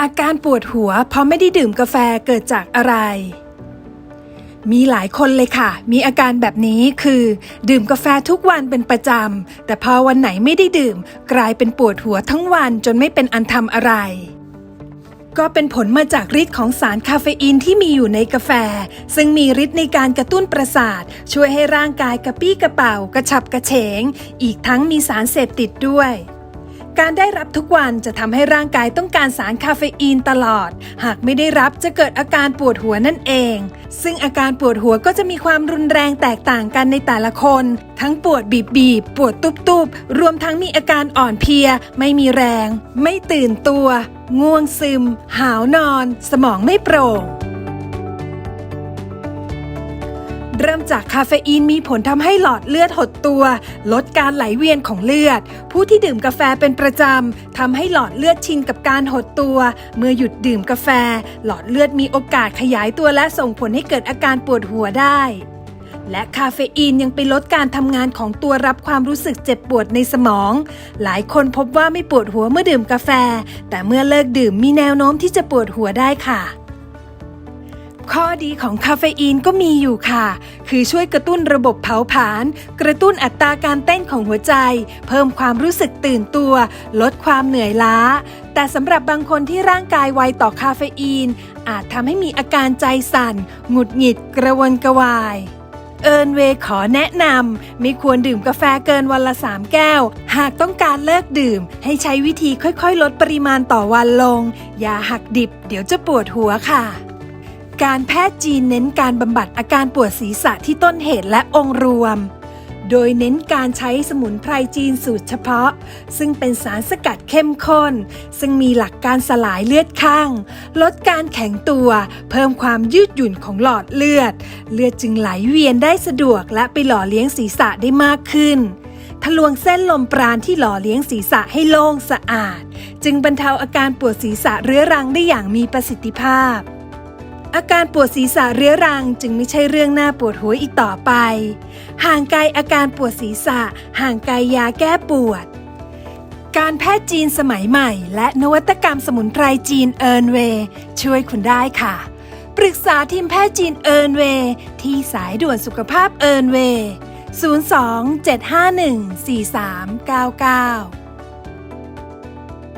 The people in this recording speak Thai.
อาการปวดหัวเพราะไม่ได้ดื่มกาแฟเกิดจากอะไร มีหลายคนเลยค่ะ มีอาการแบบนี้คือ ดื่มกาแฟทุกวันเป็นประจำ แต่พอวันไหนไม่ได้ดื่ม กลายเป็นปวดหัวทั้งวันจนไม่เป็นอันทำอะไร ก็เป็นผลมาจากฤทธิ์ของสารคาเฟอีนที่มีอยู่ในกาแฟ ซึ่งมีฤทธิ์ในการกระตุ้นประสาท ช่วยให้ร่างกายกระปี้กระเป๋ากระฉับกระเฉง อีกทั้งมีสารเสพติดด้วย การได้รับทุกวันจะทำให้ร่างกายต้องการสารคาเฟอีนตลอด หากไม่ได้รับจะเกิดอาการปวดหัวนั่นเอง ซึ่งอาการปวดหัวก็จะมีความรุนแรงแตกต่างกันในแต่ละคน ทั้งปวดบีบบีบๆปวดตุบตุบๆรวมทั้งมีอาการอ่อนเพลีย ไม่มีแรง ไม่ตื่นตัว ง่วงซึม หาวนอน สมองไม่โปร่ง เริ่มจากคาเฟอีนมีผลทำให้หลอดเลือดหดตัว ลดการไหลเวียนของเลือด ผู้ที่ดื่มกาแฟเป็นประจำทำให้หลอดเลือดชินกับการหดตัว เมื่อหยุดดื่มกาแฟ หลอดเลือดมีโอกาสขยายตัวและส่งผลให้เกิดอาการปวดหัวได้และคาเฟอีนยังไปลดการทำงานของตัวรับความรู้สึกเจ็บปวดในสมอง หลายคนพบว่าไม่ปวดหัวเมื่อดื่มกาแฟ แต่เมื่อเลิกดื่มมีแนวโน้มที่จะปวดหัวได้ค่ะ ข้อดีของคาเฟอีนก็มีอยู่ค่ะ คือช่วยกระตุ้นระบบเผาผลาญ กระตุ้นอัตราการเต้นของหัวใจ เพิ่มความรู้สึกตื่นตัว ลดความเหนื่อยล้า แต่สำหรับบางคนที่ร่างกายไวต่อคาเฟอีน อาจทำให้มีอาการใจสั่น หงุดหงิด กระวนกระวายเอิร์นเวย์ขอแนะนำไม่ควรดื่มกาแฟเกินวันละ 3 แก้ว หากต้องการเลิกดื่ม ให้ใช้วิธีค่อยๆ ลดปริมาณต่อวันลง อย่าหักดิบ เดี๋ยวจะปวดหัวค่ะ การแพทย์จีนเน้นการบำบัดอาการปวดศีรษะที่ต้นเหตุและองค์รวม โดยเน้นการใช้สมุนไพรจีนสูตรเฉพาะ ซึ่งเป็นสารสกัดเข้มข้น ซึ่งมีหลักการสลายเลือดข้าง ลดการแข็งตัว เพิ่มความยืดหยุ่นของหลอดเลือด เลือดจึงไหลเวียนได้สะดวกและไปหล่อเลี้ยงศีรษะได้มากขึ้นทะลวงเส้นลมปราณที่หล่อเลี้ยงศีรษะให้โล่งสะอาด จึงบรรเทาอาการปวดศีรษะเรื้อรังได้อย่างมีประสิทธิภาพ อาการปวดศีรษะเรื้อรังจึงไม่ใช่เรื่องน่าปวดหัวอีกต่อไป ห่างไกลอาการปวดศีรษะ ห่างไกลยาแก้ปวด การแพทย์จีนสมัยใหม่ และนวัตกรรมสมุนไพรจีนเอิร์นเวย์ช่วยคุณได้ค่ะ ปรึกษาทีมแพทย์จีนเอิร์นเวย์ที่สายด่วนสุขภาพเอิร์นเวย์02 751 4399